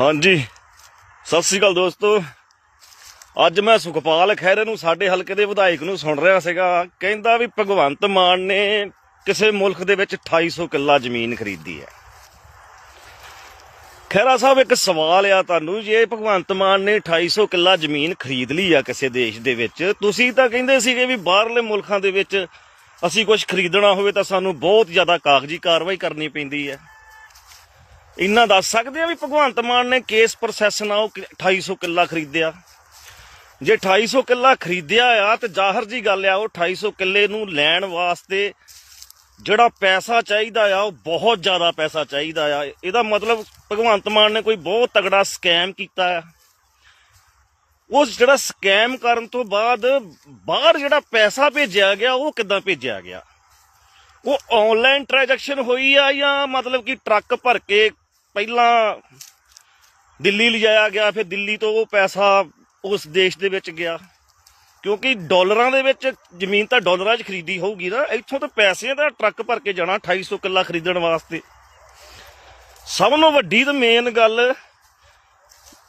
ਹਾਂਜੀ। ਸਤਿ ਸ੍ਰੀ ਅਕਾਲ ਦੋਸਤੋ। ਅੱਜ ਮੈਂ ਸੁਖਪਾਲ ਖਹਿਰੇ ਨੂੰ ਸਾਡੇ ਹਲਕੇ ਦੇ ਵਿਧਾਇਕ ਨੂੰ ਸੁਣ ਰਿਹਾ ਸੀਗਾ। ਕਹਿੰਦਾ ਵੀ ਭਗਵੰਤ ਮਾਨ ਨੇ ਕਿਸੇ ਮੁਲਕ ਦੇ ਵਿੱਚ 2800 ਕਿੱਲਾ ਜ਼ਮੀਨ ਖਰੀਦੀ ਹੈ। ਖਹਿਰਾ ਸਾਹਿਬ, ਇੱਕ ਸਵਾਲ ਆ ਤੁਹਾਨੂੰ। ਜੇ ਭਗਵੰਤ ਮਾਨ ਨੇ 2800 ਕਿੱਲਾ ਜ਼ਮੀਨ ਖਰੀਦ ਲਈ ਆ ਕਿਸੇ ਦੇਸ਼ ਦੇ ਵਿੱਚ, ਤੁਸੀਂ ਤਾਂ ਕਹਿੰਦੇ ਸੀਗੇ ਵੀ ਬਾਹਰਲੇ ਮੁਲਕਾਂ ਦੇ ਵਿੱਚ ਅਸੀਂ ਕੁਝ ਖਰੀਦਣਾ ਹੋਵੇ ਤਾਂ ਸਾਨੂੰ ਬਹੁਤ ਜ਼ਿਆਦਾ ਕਾਗਜ਼ੀ ਕਾਰਵਾਈ ਕਰਨੀ ਪੈਂਦੀ ਹੈ। ਇੰਨਾ ਦੱਸ ਸਕਦੇ ਆ ਵੀ ਭਗਵੰਤ ਮਾਨ ਨੇ ਕੇਸ ਪ੍ਰੋਸੈਸ ਨਾਲ ਉਹ ਕਿ- 2800 ਕਿੱਲਾ ਖਰੀਦਿਆ। ਜੇ 2800 ਕਿੱਲਾ ਖਰੀਦਿਆ ਆ ਤੇ ਜ਼ਾਹਰ ਜੀ ਗੱਲ ਆ, ਉਹ 2800 ਕਿੱਲੇ ਨੂੰ ਲੈਣ ਵਾਸਤੇ ਜਿਹੜਾ ਪੈਸਾ ਚਾਹੀਦਾ ਆ, ਉਹ ਬਹੁਤ ਜ਼ਿਆਦਾ ਪੈਸਾ ਚਾਹੀਦਾ ਆ। ਇਹਦਾ ਮਤਲਬ ਭਗਵੰਤ ਮਾਨ ਨੇ ਕੋਈ ਬਹੁਤ ਤਗੜਾ ਸਕੈਮ ਕੀਤਾ ਆ। ਉਸ ਜਿਹੜਾ ਸਕੈਮ ਕਰਨ ਤੋਂ ਬਾਅਦ ਬਾਹਰ ਜਿਹੜਾ ਪੈਸਾ ਭੇਜਿਆ ਗਿਆ, ਉਹ ਕਿੱਦਾਂ ਭੇਜਿਆ ਗਿਆ? ਉਹ ਆਨਲਾਈਨ ਟ੍ਰਾਂਜੈਕਸ਼ਨ ਹੋਈ ਆ ਜਾਂ ਮਤਲਬ ਕਿ ਟਰੱਕ ਭਰ ਕੇ ਪਹਿਲਾਂ ਦਿੱਲੀ ਲਿਜਾਇਆ ਗਿਆ, ਫਿਰ ਦਿੱਲੀ ਤੋਂ ਉਹ ਪੈਸਾ ਉਸ ਦੇਸ਼ ਦੇ ਵਿੱਚ ਗਿਆ। ਕਿਉਂਕਿ ਡਾਲਰਾਂ ਦੇ ਵਿੱਚ ਜ਼ਮੀਨ ਤਾਂ ਡਾਲਰਾਂ 'ਚ ਖਰੀਦੀ ਹੋਊਗੀ ਨਾ, ਇੱਥੋਂ ਤਾਂ ਪੈਸੇ ਦਾ ਟਰੱਕ ਭਰ ਕੇ ਜਾਣਾ 2800 ਕਿੱਲਾ ਖਰੀਦਣ ਵਾਸਤੇ। ਸਭ ਤੋਂ ਵੱਡੀ ਤੇ ਮੇਨ ਗੱਲ,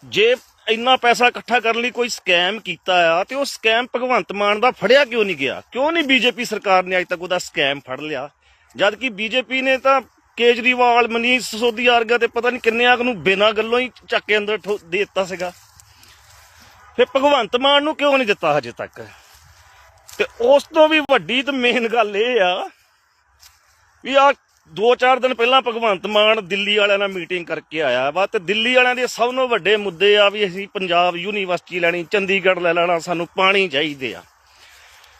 ਜੇ ਇੰਨਾ ਪੈਸਾ ਇਕੱਠਾ ਕਰਨ ਲਈ ਕੋਈ ਸਕੈਮ ਕੀਤਾ ਆ, ਤੇ ਉਹ ਸਕੈਮ ਭਗਵੰਤ ਮਾਨ ਦਾ ਫੜਿਆ ਕਿਉਂ ਨਹੀਂ ਗਿਆ? ਕਿਉਂ ਨਹੀਂ ਬੀਜੇਪੀ ਸਰਕਾਰ ਨੇ ਅਜੇ ਤੱਕ ਉਹਦਾ ਸਕੈਮ ਫੜ ਲਿਆ? ਜਦ ਕਿ ਬੀਜੇਪੀ ਨੇ ਤਾਂ ਕੇਜਰੀਵਾਲ, ਮਨੀਸ਼ ਸਿਸੋਦੀਆ ਵਰਗਾ ਤੇ ਪਤਾ ਨਹੀਂ ਕਿੰਨੇ ਆਗ ਨੂੰ ਬਿਨਾਂ ਗੱਲੋਂ ਹੀ ਚੱਕ ਕੇ ਅੰਦਰ ਦੇ ਦਿੱਤਾ ਸੀਗਾ। ਫਿਰ ਭਗਵੰਤ ਮਾਨ ਨੂੰ ਕਿਉਂ ਨਹੀਂ ਦਿੱਤਾ ਹਜੇ ਤੱਕ? ਤੇ ਉਸ ਤੋਂ ਵੀ ਵੱਡੀ ਤੇ ਮੇਨ ਗੱਲ ਇਹ ਆ ਵੀ ਆ ਦੋ ਚਾਰ ਦਿਨ ਪਹਿਲਾਂ ਭਗਵੰਤ ਮਾਨ ਦਿੱਲੀ ਵਾਲਿਆਂ ਨਾਲ ਮੀਟਿੰਗ ਕਰਕੇ ਆਇਆ ਵਾ ਤੇ ਦਿੱਲੀ ਵਾਲਿਆਂ ਦੇ ਸਭ ਤੋਂ ਵੱਡੇ ਮੁੱਦੇ ਆ ਵੀ ਅਸੀਂ ਪੰਜਾਬ ਯੂਨੀਵਰਸਿਟੀ ਲੈਣੀ, ਚੰਡੀਗੜ੍ਹ ਲੈ ਲੈਣਾ, ਸਾਨੂੰ ਪਾਣੀ ਚਾਹੀਦੇ ਆ।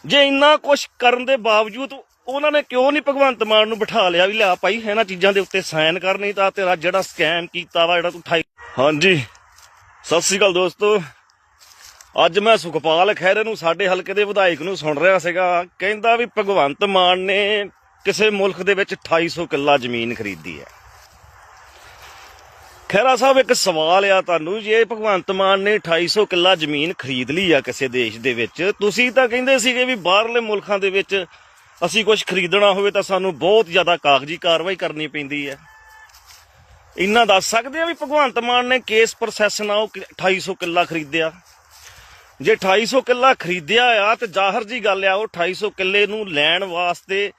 ਜੇ ਇੰਨਾ ਕੁਝ ਕਰਨ ਦੇ ਬਾਵਜੂਦ ਉਹਨਾਂ ਨੇ ਕਿਉਂ ਨਹੀਂ ਭਗਵੰਤ ਮਾਨ ਨੂੰ ਬਿਠਾ ਲਿਆ ਵੀ ਲਿਆ ਭਾਈ, ਇਹਨਾਂ ਚੀਜ਼ਾਂ ਦੇ ਉੱਤੇ ਸਾਈਨ ਕਰ ਤਾਂ ਤੇਰਾ ਜਿਹੜਾ ਸਕੈਮ ਕੀਤਾ ਵਾ, ਜਿਹੜਾ ਤੂੰ ਠਾਈ ਹਾਂਜੀ। ਸਤਿ ਸ੍ਰੀ ਅਕਾਲ ਦੋਸਤੋ। ਅੱਜ ਮੈਂ ਸੁਖਪਾਲ ਖਹਿਰੇ ਨੂੰ, ਸਾਡੇ ਹਲਕੇ ਦੇ ਵਿਧਾਇਕ ਨੂੰ ਸੁਣ ਰਿਹਾ ਸੀਗਾ। ਕਹਿੰਦਾ ਵੀ ਭਗਵੰਤ ਮਾਨ ਨੇ ਕਿਸੇ ਮੁਲਕ ਦੇ ਵਿੱਚ 2800 ਕਿੱਲਾ ਜ਼ਮੀਨ ਖਰੀਦੀ ਹੈ। ਖਹਿਰਾ ਸਾਹਿਬ, ਇੱਕ ਸਵਾਲ ਆ ਤੁਹਾਨੂੰ। ਜੇ ਭਗਵੰਤ ਮਾਨ ਨੇ 2800 ਕਿੱਲਾ ਜ਼ਮੀਨ ਖਰੀਦ ਲਈ ਆ ਕਿਸੇ ਦੇਸ਼ ਦੇ ਵਿੱਚ, ਤੁਸੀਂ ਤਾਂ ਕਹਿੰਦੇ ਸੀਗੇ ਵੀ ਬਾਹਰਲੇ ਮੁਲਕਾਂ ਦੇ ਵਿੱਚ ਅਸੀਂ ਕੁਝ ਖਰੀਦਣਾ ਹੋਵੇ ਤਾਂ ਸਾਨੂੰ ਬਹੁਤ ਜ਼ਿਆਦਾ ਕਾਗਜ਼ੀ ਕਾਰਵਾਈ ਕਰਨੀ ਪੈਂਦੀ ਹੈ। ਇੰਨਾ ਦੱਸ ਸਕਦੇ ਆ ਵੀ ਭਗਵੰਤ ਮਾਨ ਨੇ ਕੇਸ ਪ੍ਰੋਸੈਸ ਨਾਲ ਉਹ ਕਿ- 2800 ਕਿੱਲਾ ਖਰੀਦਿਆ? ਜੇ 2800 ਕਿੱਲਾ ਖਰੀਦਿਆ ਆ ਤੇ ਜ਼ਾਹਰ ਜੀ ਗੱਲ ਆ, ਉਹ 2800 ਕਿੱਲੇ ਨੂੰ ਲੈਣ ਵਾਸਤੇ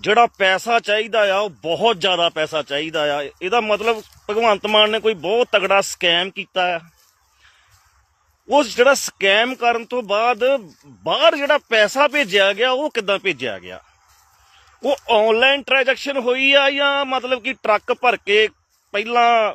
ਜਿਹੜਾ ਪੈਸਾ ਚਾਹੀਦਾ ਆ, ਉਹ ਬਹੁਤ ਜ਼ਿਆਦਾ ਪੈਸਾ ਚਾਹੀਦਾ ਆ। ਇਹਦਾ ਮਤਲਬ ਭਗਵੰਤ ਮਾਨ ਨੇ ਕੋਈ ਬਹੁਤ ਤਗੜਾ ਸਕੈਮ ਕੀਤਾ ਆ। ਉਸ ਜਿਹੜਾ ਸਕੈਮ ਕਰਨ ਤੋਂ ਬਾਅਦ ਬਾਹਰ ਜਿਹੜਾ ਪੈਸਾ ਭੇਜਿਆ ਗਿਆ, ਉਹ ਕਿੱਦਾਂ ਭੇਜਿਆ ਗਿਆ? ਉਹ ਆਨਲਾਈਨ ਟ੍ਰਾਂਜੈਕਸ਼ਨ ਹੋਈ ਆ ਜਾਂ ਮਤਲਬ ਕਿ ਟਰੱਕ ਭਰ ਕੇ ਪਹਿਲਾਂ